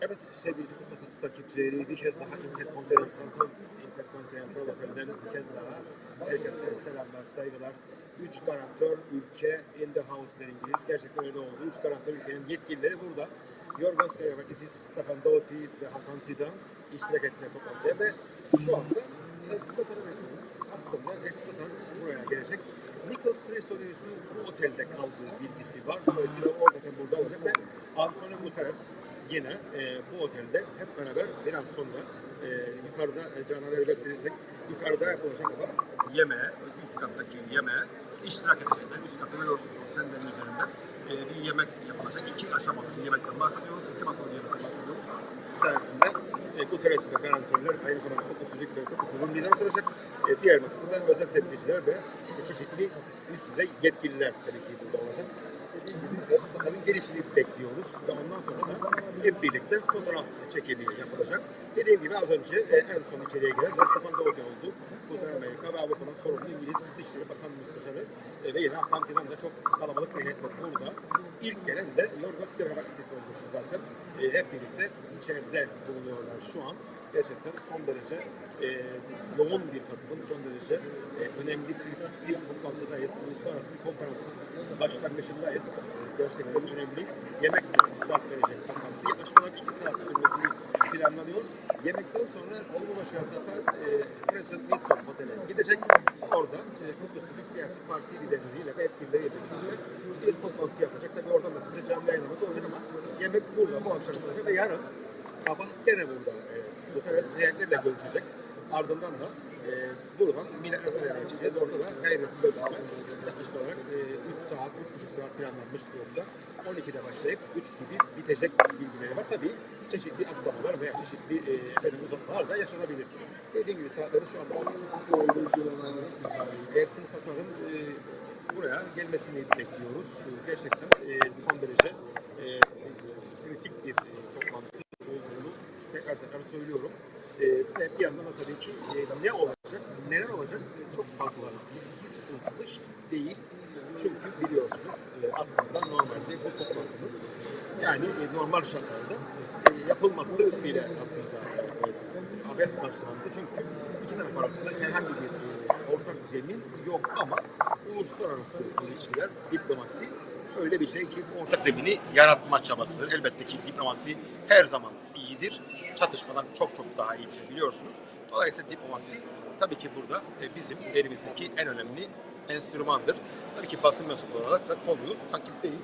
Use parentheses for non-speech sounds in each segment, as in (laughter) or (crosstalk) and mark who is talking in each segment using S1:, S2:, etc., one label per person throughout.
S1: Evet sevgili Kıbrıs Masası takipçileri bir kez daha Intercontinental, Intercontinental Otel'den bir kez daha herkese selamlar, saygılar. Üç garantör ülke in the house der İngiliz. Gerçekten öyle oldu. Üç garantör ülkenin yetkilileri burada. Yorgos Karabakitis, Stefan Doughty ve Hakan Fidan iştirak ettiler toplantıya ve şu anda bekliyorlar. Hakkında Ersin Tatar buraya gelecek. Nikos Christodoulis'in bu otelde kaldığı bilgisi var. Dolayısıyla o zaten burada olacak ve Antonio Guterres yine e, bu otelde hep beraber biraz sonra e, yukarıda e, Canan öyle söylesek yukarıda yapılacak olan yemeğe, üst kattaki yemeğe iştirak edecekler. Üst katta görüyorsunuz o üzerinde e, bir yemek yapılacak. İki aşamalı bir yemekten bahsediyoruz. İki masalı yemekten bahsediyoruz. Bir tanesinde e, Guterres ve garantörler aynı zamanda Kıbrıs Türk ve Kıbrıs Rum lider oturacak. E, diğer masada da özel temsilciler ve çeşitli üst düzey yetkililer tabii ki burada olacak. Tatar'ın gelişini bekliyoruz ve ondan sonra da hep birlikte fotoğraf çekimi yapılacak. Dediğim gibi az önce e, en son içeriye giren ve Stefan Davutyan oldu. Kuzey Amerika ve Avrupa'dan sorumlu İngiliz Dışişleri Bakan Müsteşarı e, ve yine Fidan da çok kalabalık bir heyetle burada. İlk gelen de Yorgos Kravakakis olmuştu zaten. E, hep birlikte içeride bulunuyorlar şu an. Gerçekten son derece e, yoğun bir katılım, son derece e, önemli, kritik bir toplantıdayız. Uluslararası bir konferansın başlangıcındayız. Gerçekten önemli. Yemek start verecek toplantı. Yaklaşık olarak iki saat sürmesi planlanıyor. Yemekten sonra Cumhurbaşkanı Tatar e, President Wilson Otel'e gidecek. Orada e, Kıbrıs Türk Siyasi Parti liderleriyle ve yetkilileriyle birlikte bir toplantı yapacak. Tabii oradan da size canlı yayınımız olacak ama yemek burada bu akşam olacak ve yarın sabah gene burada Guterres heyetlerle görüşecek. Ardından da e, buradan Millet Asarya'ya geçeceğiz. Orada da gayri resmi görüşme yaklaşık olarak e, 3 saat, 3,5 saat planlanmış durumda. 12'de başlayıp 3 gibi bitecek bilgileri var. Tabii çeşitli aksamalar veya çeşitli e, efendim, uzatmalar da yaşanabilir. Dediğim gibi saatlerimiz şu anda 10. Ersin Tatar'ın e, buraya gelmesini bekliyoruz. Gerçekten e, son derece e, kritik bir e, toplantı tekrar tekrar söylüyorum. E, ve bir yandan da tabii ki e, ne olacak, neler olacak e, çok fazla sızmış değil. Çünkü biliyorsunuz e, aslında normalde bu toplantının yani normal şartlarda yapılması bile aslında abes karşılandı. Çünkü iki taraf arasında herhangi bir ortak zemin yok ama uluslararası ilişkiler, diplomasi öyle bir şey ki ortak zemini yaratma çabası. Elbette ki diplomasi her zaman iyidir. Çatışmadan çok çok daha iyi bir şey biliyorsunuz. Dolayısıyla diplomasi tabii ki burada e, bizim elimizdeki en önemli enstrümandır. Tabii ki basın mensupları olarak da konuyu takipteyiz.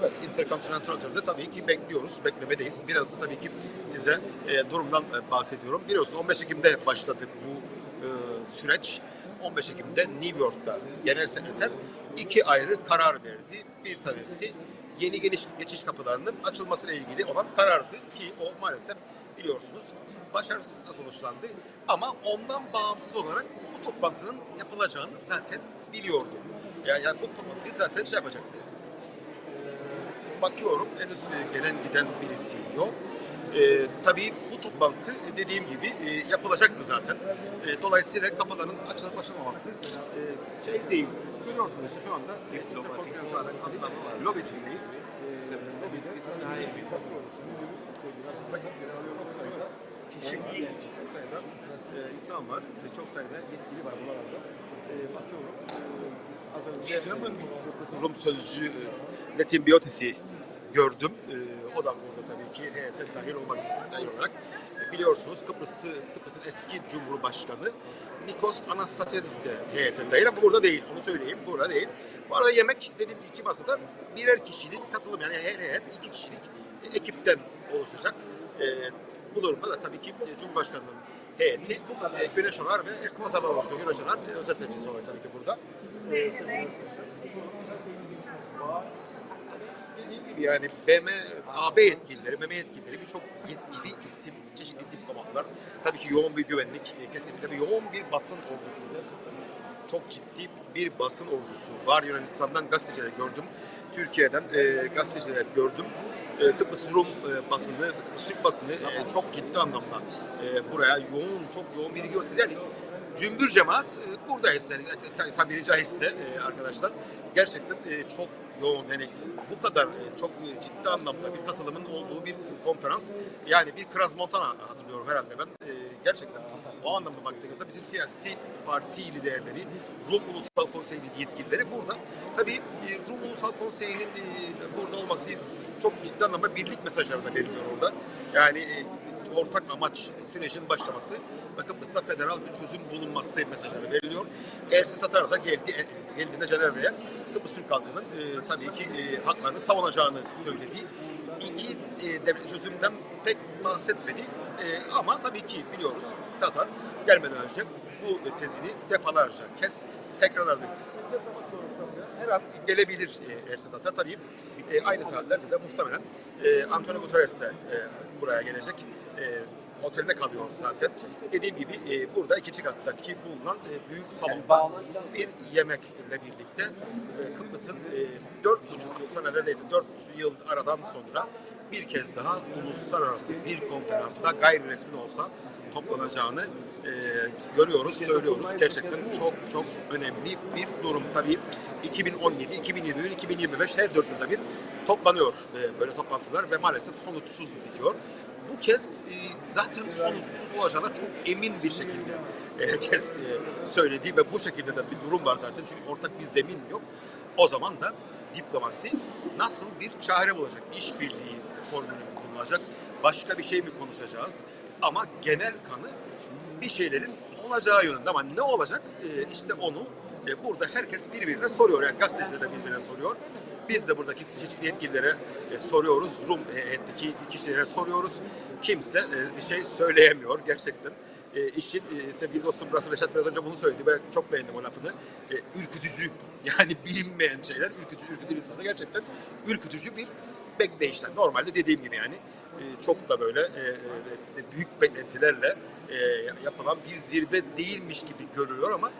S1: Evet, Intercontinental Otel'de tabii ki bekliyoruz, beklemedeyiz. Biraz da tabii ki size e, durumdan e, bahsediyorum. Biliyorsunuz 15 Ekim'de başladı bu e, süreç. 15 Ekim'de New York'ta genel sekreter iki ayrı karar verdi. Bir tanesi yeni geniş geçiş kapılarının açılmasıyla ilgili olan karardı ki o maalesef biliyorsunuz başarısız sonuçlandı. Ama ondan bağımsız olarak bu toplantının yapılacağını zaten biliyordu. Yani, yani bu toplantıyı zaten şey yapacaktı bakıyorum henüz gelen giden birisi yok. E, tabii bu toplantı e, dediğim gibi e, yapılacaktı zaten. E, dolayısıyla kapıların açılıp açılmaması e, şey değil. Görüyorsunuz işte şu anda. E, lobisindeyiz. Kişi, çok sayıda e, insan var, e, çok sayıda yetkili var buralarda. E, bakıyorum. E, az önce Rum sözcü e, Latin Biotis'i gördüm. E, o da burada tabii ki heyete dahil olmak üzere dahil olarak. E, biliyorsunuz Kıbrıs'ı, Kıbrıs'ın eski Cumhurbaşkanı Nikos Anastasiadis de heyete dahil ama burada değil. Onu söyleyeyim. Burada değil. Bu arada yemek dediğim gibi iki masada birer kişilik katılım yani her heyet iki kişilik e, ekipten oluşacak. E, bu durumda da tabii ki e, Cumhurbaşkanı'nın heyeti e, Güneş Onar ve Atabal oluşuyor. Güneş Onar özel temsilcisi olarak tabii ki burada. Dediğim gibi yani BM, AB yetkilileri, BM yetkilileri birçok yetkili isim, çeşitli diplomatlar. Tabii ki yoğun bir güvenlik e, kesinlikle ve yoğun bir basın ordusu. Gerçekten Çok ciddi bir basın ordusu var. Yunanistan'dan gazeteciler gördüm. Türkiye'den e, gazeteciler gördüm. E, Kıbrıs Rum e, basını, Kıbrıs Türk basını e, çok ciddi anlamda e, buraya yoğun, çok yoğun bir ilgi gösteriyor. Yani cümbür cemaat e, buradayız yani tabiri caizse e, arkadaşlar. Gerçekten e, çok yoğun. Yani bu kadar e, çok e, ciddi anlamda bir katılımın olduğu bir konferans. Yani bir Kraz Montana hatırlıyorum herhalde ben. E, gerçekten o anlamda baktığınızda bütün siyasi parti liderleri, Rum Ulusal Konseyi'nin yetkilileri burada. Tabii Rum Ulusal Konseyi'nin burada olması çok ciddi anlamda birlik mesajları da veriliyor orada. Yani ortak amaç sürecin başlaması Kıbrıs'ta federal bir çözüm bulunması mesajları veriliyor. Ersin Tatar da geldi, e, geldiğinde Cenevre'ye Kıbrıs Türk halkının e, tabii ki e, haklarını savunacağını söyledi. İki e, devlet çözümden pek bahsetmedi E, ama tabii ki biliyoruz Tatar gelmeden önce bu tezini defalarca kez tekrarladı. Her an gelebilir e, Ersin Tatar tabii. E, aynı saatlerde de muhtemelen e, Antonio Guterres de e, buraya gelecek. E, otelinde kalıyor zaten. Dediğim gibi e, burada ikinci kattaki bulunan e, büyük salonda bir yemekle birlikte e, Kıbrıs'ın e, dört buçuk yıl sonra neredeyse dört yıl aradan sonra bir kez daha uluslararası bir konferansta gayri resmi olsa toplanacağını e, görüyoruz, söylüyoruz. Gerçekten çok çok önemli bir durum. Tabii 2017, 2021, 2025 her dört yılda bir toplanıyor e, böyle toplantılar ve maalesef sonuçsuz bitiyor. Bu kez e, zaten sonuçsuz olacağına çok emin bir şekilde herkes e, söyledi ve bu şekilde de bir durum var zaten çünkü ortak bir zemin yok. O zaman da diplomasi nasıl bir çare bulacak? İşbirliği formülü mü kullanacak? Başka bir şey mi konuşacağız? Ama genel kanı bir şeylerin olacağı yönünde ama ne olacak? E, işte onu e, burada herkes birbirine soruyor. Yani gazeteciler de birbirine soruyor. Biz de buradaki seçici yetkililere e, soruyoruz. Rum heyetteki kişilere soruyoruz. Kimse e, bir şey söyleyemiyor gerçekten. E, işin e, sevgili dostum burası Reşat biraz önce bunu söyledi. Ben çok beğendim o lafını. E, ürkütücü (laughs) yani bilinmeyen şeyler ürkütücü, ürkütür insanı gerçekten ürkütücü bir bekleyişler. Normalde dediğim gibi yani e, çok da böyle e, e, büyük beklentilerle e, yapılan bir zirve değilmiş gibi görülüyor ama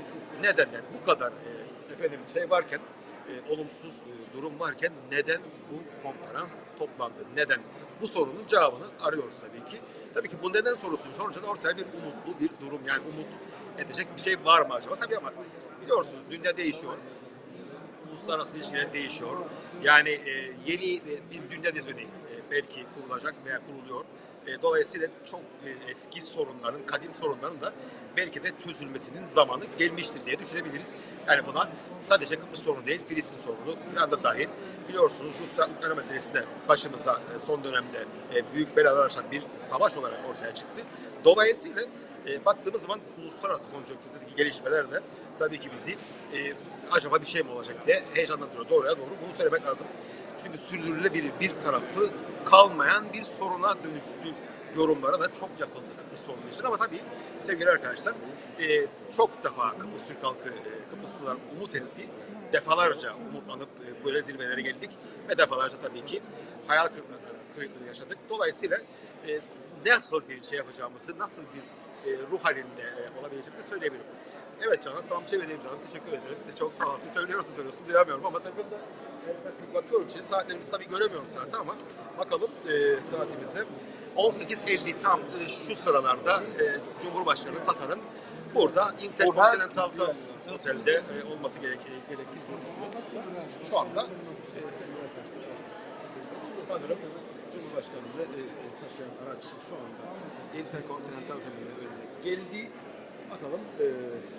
S1: neden yani bu kadar e, efendim şey varken e, olumsuz e, durum varken neden bu konferans toplandı? Neden? Bu sorunun cevabını arıyoruz tabii ki. Tabii ki bu neden sorusunu sorunca da ortaya bir umutlu bir durum yani umut edecek bir şey var mı acaba? Tabii ama biliyorsunuz dünya değişiyor. Uluslararası ilişkiler değişiyor. Yani e, yeni e, bir dünya düzeni e, belki kurulacak veya kuruluyor. E, dolayısıyla çok e, eski sorunların, kadim sorunların da belki de çözülmesinin zamanı gelmiştir diye düşünebiliriz. Yani buna sadece Kıbrıs sorunu değil, Filistin sorunu falan da dahil. Biliyorsunuz Rusya-Ukrayna meselesi de başımıza e, son dönemde e, büyük belalar açan bir savaş olarak ortaya çıktı. Dolayısıyla e, baktığımız zaman uluslararası konjonktürdeki gelişmeler de tabii ki bizi e, acaba bir şey mi olacak diye heyecanlandırıyor. Doğruya doğru bunu söylemek lazım. Çünkü sürdürülebilir bir tarafı kalmayan bir soruna dönüştü yorumlara da çok yapıldı Kıbrıs sorunu için. Ama tabii sevgili arkadaşlar e, çok defa Kıbrıs Türk halkı, e, Kıbrıslılar umut etti. Defalarca umutlanıp e, böyle zirvelere geldik ve defalarca tabii ki hayal kırıklığı, kırıklığı yaşadık. Dolayısıyla e, nasıl bir şey yapacağımızı, nasıl bir e, ruh halinde e, olabileceğimizi söyleyebilirim. Evet Canan, tamam çevireyim Canan. Teşekkür ederim. Çok sağ olasın. Söylüyorsun söylüyorsun. Duyamıyorum ama tabii e, bakıyorum şimdi saatlerimizi tabii göremiyorum saati ama bakalım e, saatimize. 18.50 tam e, şu sıralarda e, Cumhurbaşkanı Tatar'ın burada Intercontinental Otel'de e, olması gerek, gerekir düşünüyorum. Şu anda e, sanırım Cumhurbaşkanı'nı e, e, taşıyan araç şu anda Intercontinental Otel'in önüne geldi. Bakalım. e,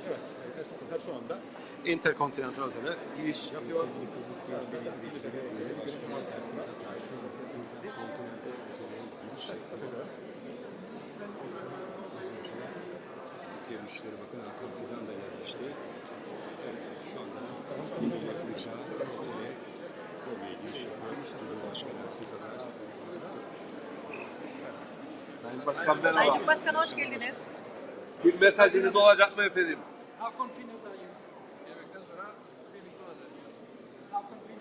S1: evet, Ersin Tatar şu anda Intercontinental Otel'e giriş yapıyor.
S2: Türkiye Dışişleri Bakanı Hakan Fidan da gelmişti. Evet, şu anda Millet Uçağı oteli oraya giriş yapıyor. Cumhurbaşkanı Ersin Tatar.
S3: Sayın Başkan
S4: Sayın
S3: merhaba.
S4: Cumhurbaşkanı hoş geldiniz.
S3: Bir mesajınız olacak mı efendim?
S5: How confident are you?
S6: Yemekten sonra birlikte olacağız.
S5: How confident
S6: I am very confident as always.
S5: are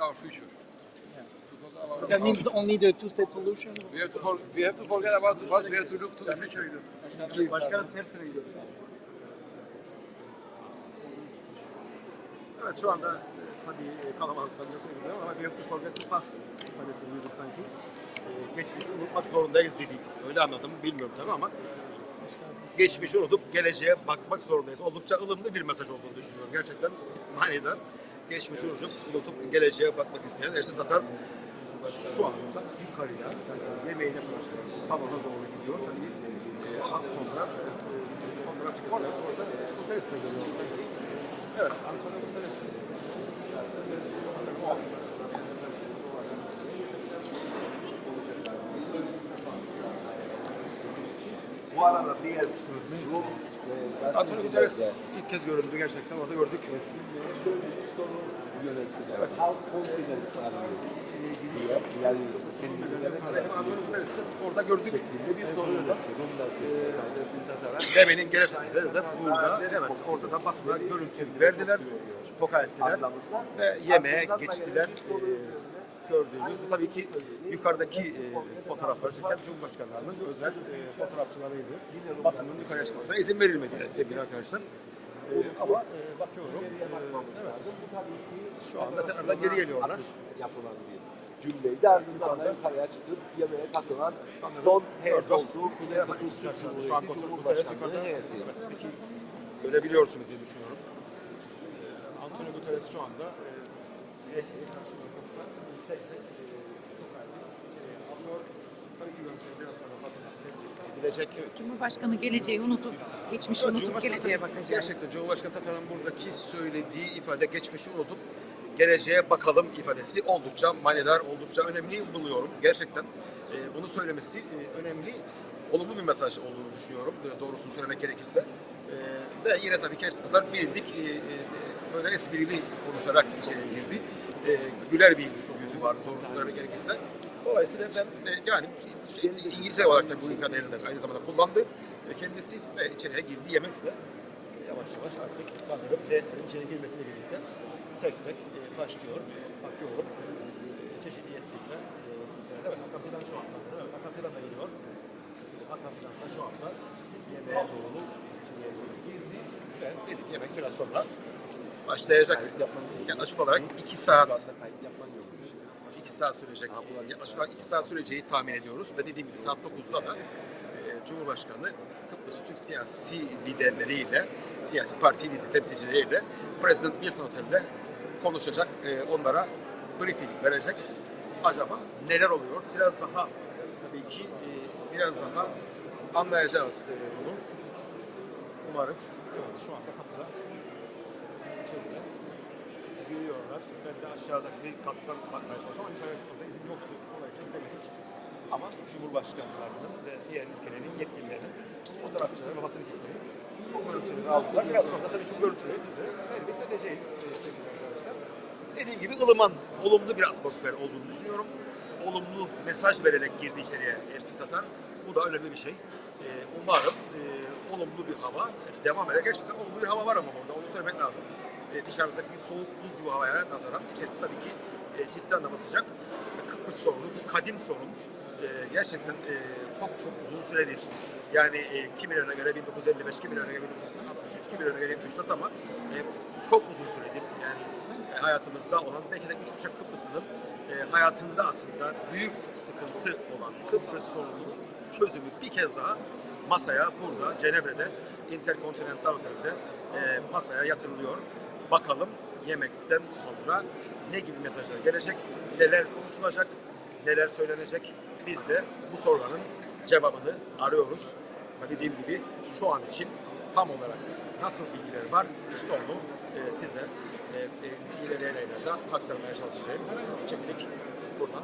S5: our
S6: our future. About
S5: That means only the two-state solution?
S6: we have to for, we have to forget about the past. We have to look to the future.
S5: Başkanım gidiyoruz.
S1: Evet şu anda e, tabii e, kalabalıktan söylüyorum ama we have to forget the past ifadesini duyduk sanki. E, geçmişi unutmak zorundayız dedik. Öyle anladım bilmiyorum tabii ama geçmişi unutup geleceğe bakmak zorundayız. Oldukça ılımlı bir mesaj olduğunu düşünüyorum. Gerçekten manidar. Geçmişi unutup, unutup geleceğe bakmak isteyen Ersin Tatar şu anda yukarıya yani yemeğine başlıyor. Tavana doğru gidiyor. Tabii e, az sonra e, fotoğraf. Orada, orada Guterres'i de görüyoruz. Evet, Antonio Guterres.
S3: Bu arada diğer Rum ve
S1: Antonio Guterres ilk kez görüldü gerçekten orada gördük.
S2: Şöyle bir soru. Evet. Yani
S1: Antonio Guterres'i orada gördük.
S2: şeklinde bir soru
S1: Demenin gerisinde de burada evet orada da basına görüntü verdiler, toka ettiler ve yemeğe geçtiler. Ee, gördüğünüz bu tabii ki yukarıdaki e, fotoğraflar çeken Cumhurbaşkanlarının özel e, fotoğrafçılarıydı. Basının yukarıya çıkmasına izin verilmedi sevgili arkadaşlar. Ee, ama e, bakıyorum e, evet şu anda tekrardan geri geliyorlar.
S2: yapılan bir cümleydi. Ardından da yukarıya çıkıp yemeğe katılan son heyet olduğu Kuzey Kıbrıs Türk
S1: Şu an
S2: Cumhurbaşkanlığı heyeti.
S1: Peki görebiliyorsunuz diye düşünüyorum. Ee, Antonio Guterres şu anda e, tek tek e, içeriye alıyor. Tabii ki görüntüleri biraz sonra basına servis edilecek.
S4: Cumhurbaşkanı geleceği unutup, geçmişi unutup
S1: Cumhurbaşkanı
S4: geleceğe
S1: tabii. Gerçekten Cumhurbaşkanı Tatar'ın buradaki söylediği ifade geçmişi unutup geleceğe bakalım ifadesi oldukça manidar, oldukça önemli buluyorum. Gerçekten e, bunu söylemesi e, önemli, olumlu bir mesaj olduğunu düşünüyorum e, doğrusunu söylemek gerekirse. E, ve yine tabii ki Ersin Tatar bilindik e, e, böyle esprili konuşarak içeriye girdi. E, güler bir yüzü, yüzü var doğrusunu söylemek gerekirse. Dolayısıyla ben e, yani şey, İngilizce olarak da bu ifadelerini de aynı zamanda kullandı. E, kendisi ve içeriye girdi yemekle yavaş yavaş artık sanırım heyetlerin içeri girmesiyle birlikte tek tek e, başlıyor. E, bakıyorum e, çeşitli yetkiler. E, evet Akafidan şu anda. Evet Akafidan da geliyor. E, Akafidan da şu anda yemeğe doğru içeriye girdi. Ve dedik yemek biraz sonra başlayacak. Yaklaşık olarak 2 saat 2 saat sürecek. Yaklaşık olarak 2 saat süreceği tahmin ediyoruz. Ve dediğim gibi saat 9'da da e, Cumhurbaşkanı Kıbrıs Türk siyasi liderleriyle, siyasi parti lideri temsilcileriyle President Wilson Otel'de konuşacak. E, onlara briefing verecek. Acaba neler oluyor? Biraz daha tabii ki e, biraz daha anlayacağız e, bunu. Umarız. Evet şu anda kapıda. İçeride giriyorlar. Ben de aşağıdaki kattan bakmaya çalışıyorum. Ama yukarı fazla izin yoktu. Dolayısıyla gidemedik. Ama Cumhurbaşkanlarının ve diğer ülkelerin yetkililerinin fotoğrafçıları ve basın ekipleri bu görüntüleri aldılar. Biraz sonra tabii ki bu görüntüleri size servis edeceğiz e, sevgili arkadaşlar. Dediğim gibi ılıman, olumlu bir atmosfer olduğunu düşünüyorum. Olumlu mesaj vererek girdi içeriye Ersin Tatar. Bu da önemli bir şey. E, umarım e, olumlu bir hava devam eder. Gerçekten olumlu bir hava var ama orada onu söylemek lazım. E, dışarıdaki soğuk buz gibi havaya nazaran içerisi tabii ki e, ciddi anlamda sıcak. Kıbrıs sorunu, bu kadim sorun e, gerçekten e, çok çok uzun süredir. Yani e, kimilerine göre 1955, kimilerine göre 1963, kimilerine göre 74 ama e, çok uzun süredir. Yani e, hayatımızda olan belki de üç kuşak Kıbrıs'ının e, hayatında aslında büyük sıkıntı olan Kıbrıs sorununun çözümü bir kez daha masaya burada Cenevre'de Intercontinental Otel'de e, masaya yatırılıyor. Bakalım yemekten sonra ne gibi mesajlar gelecek, neler konuşulacak, neler söylenecek. Biz de bu soruların cevabını arıyoruz. Ama dediğim gibi şu an için tam olarak nasıl bilgiler var işte onu e, size e, e, ilerleyen aylarda aktarmaya çalışacağım. Şimdilik buradan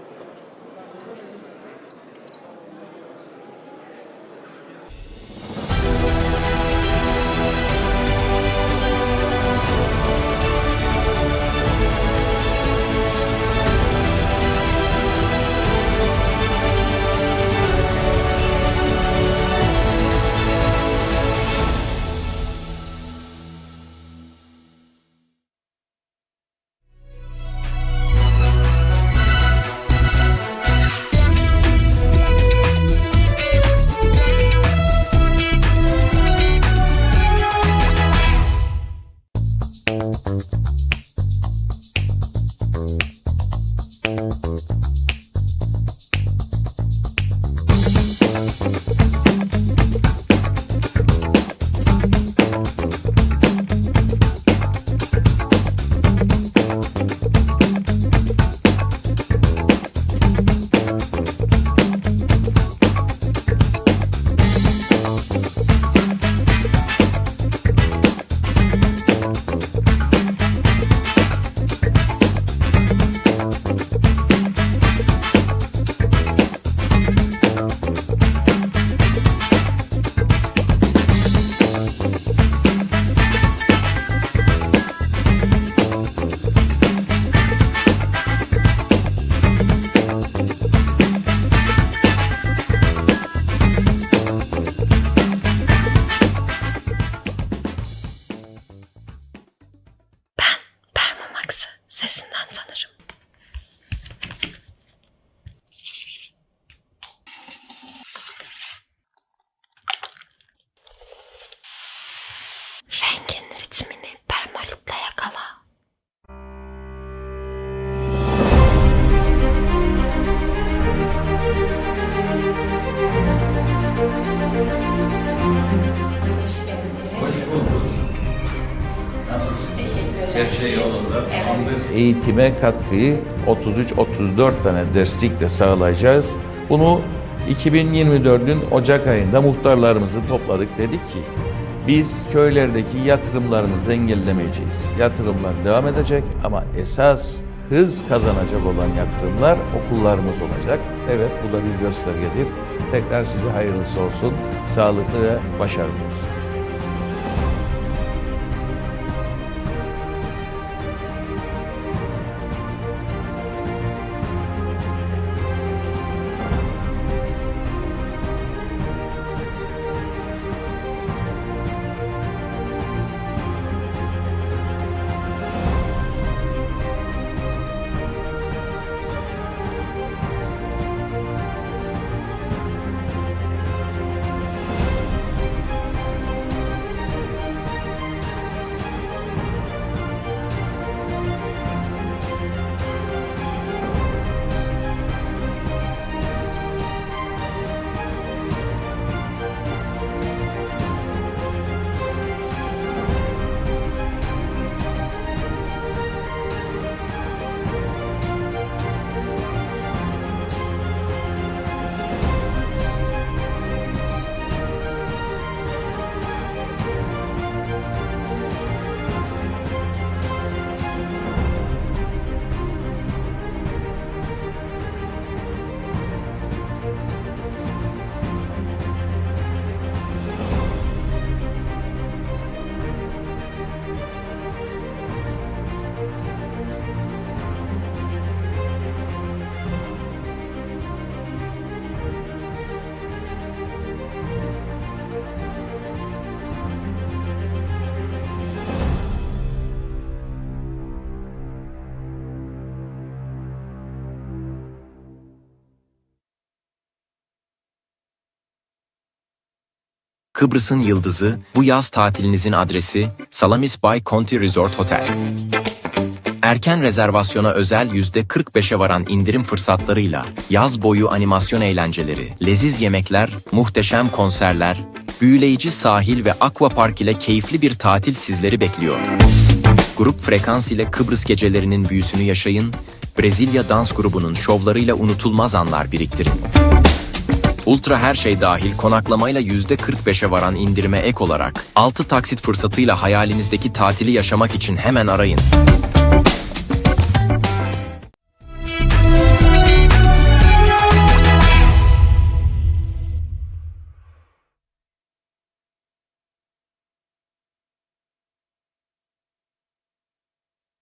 S1: kadar.
S7: Lise yolunda eğitime katkıyı 33-34 tane derslikle sağlayacağız. Bunu 2024'ün Ocak ayında muhtarlarımızı topladık dedik ki biz köylerdeki yatırımlarımızı engellemeyeceğiz. Yatırımlar devam edecek ama esas hız kazanacak olan yatırımlar okullarımız olacak. Evet bu da bir göstergedir. Tekrar size hayırlısı olsun, sağlıklı ve başarılı olsun.
S8: Kıbrıs'ın yıldızı, bu yaz tatilinizin adresi Salamis Bay Conti Resort Hotel. Erken rezervasyona özel %45'e varan indirim fırsatlarıyla yaz boyu animasyon eğlenceleri, leziz yemekler, muhteşem konserler, büyüleyici sahil ve aquapark ile keyifli bir tatil sizleri bekliyor. Grup Frekans ile Kıbrıs gecelerinin büyüsünü yaşayın, Brezilya dans grubunun şovlarıyla unutulmaz anlar biriktirin. Ultra her şey dahil konaklamayla %45'e varan indirime ek olarak 6 taksit fırsatıyla hayalinizdeki tatili yaşamak için hemen arayın.